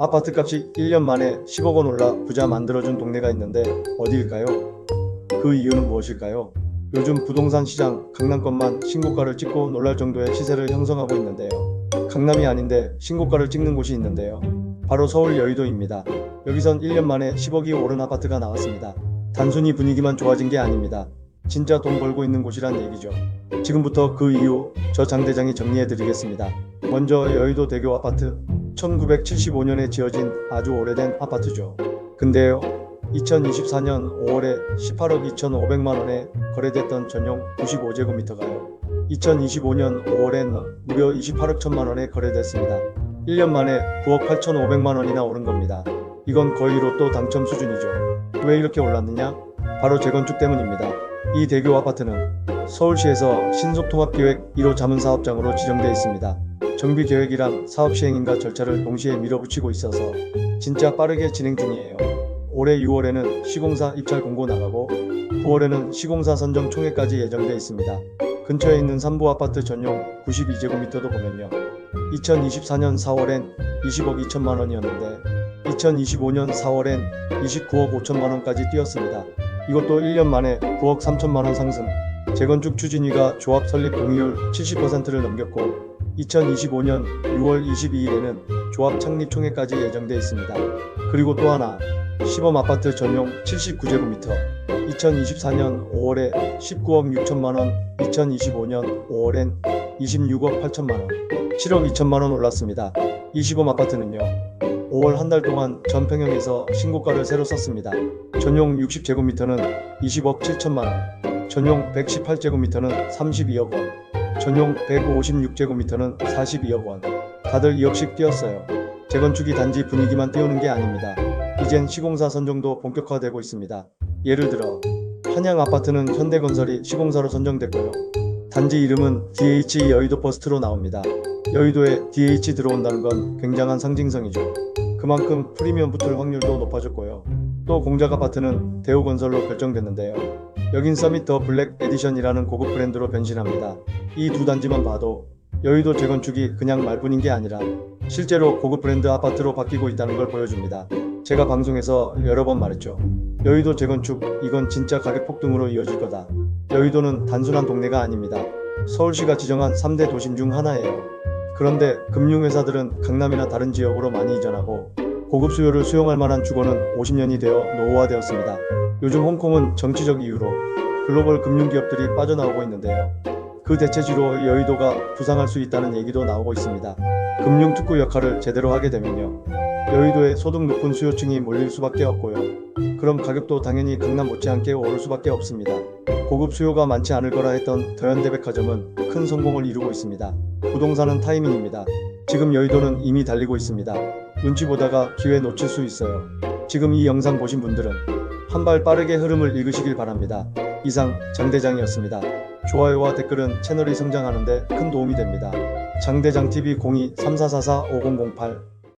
아파트 값이 1년 만에 10억 원 올라 부자 만들어준 동네가 있는데 어디일까요? 그 이유는 무엇일까요? 요즘 부동산 시장 강남권만 신고가를 찍고 놀랄 정도의 시세를 형성하고 있는데요. 강남이 아닌데 신고가를 찍는 곳이 있는데요. 바로 서울 여의도입니다. 여기선 1년 만에 10억이 오른 아파트가 나왔습니다. 단순히 분위기만 좋아진 게 아닙니다. 진짜 돈 벌고 있는 곳이란 얘기죠. 지금부터 그 이유 저 장 대장이 정리해 드리겠습니다. 먼저 여의도 대교 아파트 1975년에 지어진 아주 오래된 아파트죠. 근데요. 2024년 5월에 18억 2,500만 원에 거래됐던 전용 95제곱미터가요. 2025년 5월엔 무려 28억 1천만 원에 거래됐습니다. 1년 만에 9억 8,500만 원이나 오른 겁니다. 이건 거의 로또 당첨 수준이죠. 왜 이렇게 올랐느냐? 바로 재건축 때문입니다. 이 대교 아파트는 서울시에서 신속통합계획 1호 자문사업장으로 지정되어 있습니다. 정비 계획이랑 사업 시행인가 절차를 동시에 밀어붙이고 있어서 진짜 빠르게 진행 중이에요. 올해 6월에는 시공사 입찰 공고 나가고 9월에는 시공사 선정 총회까지 예정돼 있습니다. 근처에 있는 삼부 아파트 전용 92제곱미터도 보면요. 2024년 4월엔 20억 2천만 원이었는데 2025년 4월엔 29억 5천만 원까지 뛰었습니다. 이것도 1년 만에 9억 3천만 원 상승. 재건축 추진위가 조합 설립 동의율 70%를 넘겼고 2025년 6월 22일에는 조합 창립 총회까지 예정돼 있습니다. 그리고 또 하나 시범 아파트 전용 79제곱미터 2024년 5월에 19억 6천만 원, 2025년 5월엔 26억 8천만 원, 7억 2천만 원 올랐습니다. 이 시범 아파트는요. 5월 한 달 동안 전평형에서 신고가를 새로 썼습니다. 전용 60제곱미터는 20억 7천만 원, 전용 118제곱미터는 32억 원, 전용 156제곱미터는 42억 원. 다들 2억씩 뛰었어요. 재건축이 단지 분위기만 띄우는 게 아닙니다. 이젠 시공사 선정도 본격화되고 있습니다. 예를 들어 한양 아파트는 현대건설이 시공사로 선정됐고요. 단지 이름은 DH 여의도 버스트로 나옵니다. 여의도에 DH 들어온다는 건 굉장한 상징성이죠. 그만큼 프리미엄 붙을 확률도 높아졌고요. 또 공작 아파트는 대우건설로 결정됐는데요. 여긴 더 블랙 에디션이라는 고급 브랜드로 변신합니다. 이 두 단지만 봐도 여의도 재건축이 그냥 말뿐인 게 아니라 실제로 고급 브랜드 아파트로 바뀌고 있다는 걸 보여줍니다. 제가 방송에서 여러 번 말했죠. 여의도 재건축 이건 진짜 가격 폭등으로 이어질 거다. 여의도는 단순한 동네가 아닙니다. 서울시가 지정한 3대 도심 중 하나예요. 그런데 금융회사들은 강남이나 다른 지역으로 많이 이전하고 고급 수요를 수용할 만한 주거는 50년이 되어 노후화되었습니다. 요즘 홍콩은 정치적 이유로 글로벌 금융기업들이 빠져나오고 있는데요. 그 대체지로 여의도가 부상할 수 있다는 얘기도 나오고 있습니다. 금융특구 역할을 제대로 하게 되면요. 여의도에 소득 높은 수요층이 몰릴 수밖에 없고요. 그럼 가격도 당연히 강남 못지않게 오를 수밖에 없습니다. 고급 수요가 많지 않을 거라 했던 더현대백화점은 큰 성공을 이루고 있습니다. 부동산은 타이밍입니다. 지금 여의도는 이미 달리고 있습니다. 눈치 보다가 기회 놓칠 수 있어요. 지금 이 영상 보신 분들은 한 발 빠르게 흐름을 읽으시길 바랍니다. 이상 장대장이었습니다. 좋아요와 댓글은 채널이 성장하는데 큰 도움이 됩니다. 장대장TV 02-3444-5008